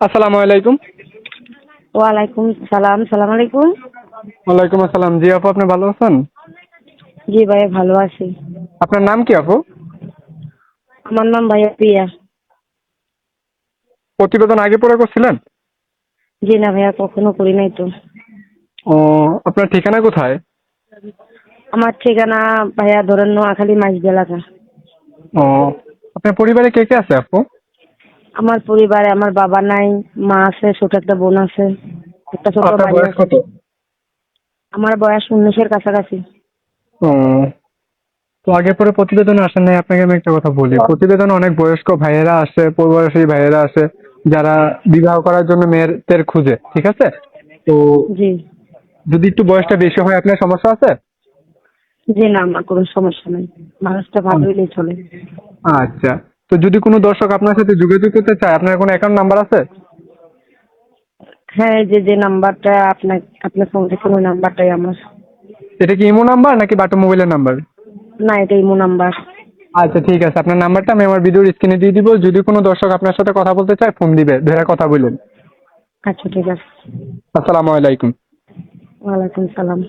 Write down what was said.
আসসালামু আলাইকুম। ওয়ালাইকুম সালাম সালাম আলাইকুম। ওয়ালাইকুম আসসালাম। জি আপু আপনি ভালো আছেন? জি ভাইয়া ভালো আছি। আপনার নাম কি আপু? আমার নাম ভাইয়া প্রিয়া। প্রতিবেদন আগে পরে করছিলেন? জি না ভাইয়া কখনো করি নাই তো। ও আপনার ঠিকানা কোথায়? আমার ঠিকানা ভাইয়া ধরেন নোয়াখালী মাঝদি এলাকা ও আপনার পরিবারে কে কে আছে আপু? আমার পরিবারে আমার বাবা নাই মা আছে ছোট একটা বোন আছে একটা ছোট ভাই বয়স আছে। কত? আমার বয়স উনিশের কাছাকাছি। তো আগে পরে প্রতিবেদনে আসেন নাই আপনাকে আমি একটা কথা বলি। প্রতিবেদনে অনেক বয়স্ক ভাইয়েরা আসে পূর্ববয়সী ভাইয়েরা আসে যারা বিবাহ করার জন্য মেয়েদের খুঁজে ঠিক আছে? তো জি। যদি একটু বয়সটা বেশি হয় আপনার সমস্যা আছে? জি না আমার কোনো সমস্যা নেই। মানুষটা ভালোই চলে। আচ্ছা। তো যদি কোনো দর্শক আপনার সাথে যোগাযোগ করতে চায় আপনার কোনো অ্যাকাউন্ট নাম্বার আছে? হ্যাঁ যে যে নাম্বারটা আপনার আপনার ফোন থেকে ওই নাম্বারটাই আমার। এটা কি ইমো নাম্বার নাকি বাটো মোবাইলের নাম্বার না এটা ইমো নাম্বার আচ্ছা ঠিক আছে। আপনার নাম্বারটা আমি আমার ভিডিওর স্ক্রিনে দিয়ে দিব। যদি কোনো দর্শক আপনার সাথে কথা বলতে চায় ফোন দিবে। ধরে কথা বলুন। আচ্ছা ঠিক আছে। আসসালামু আলাইকুম। ওয়ালাইকুম সালাম।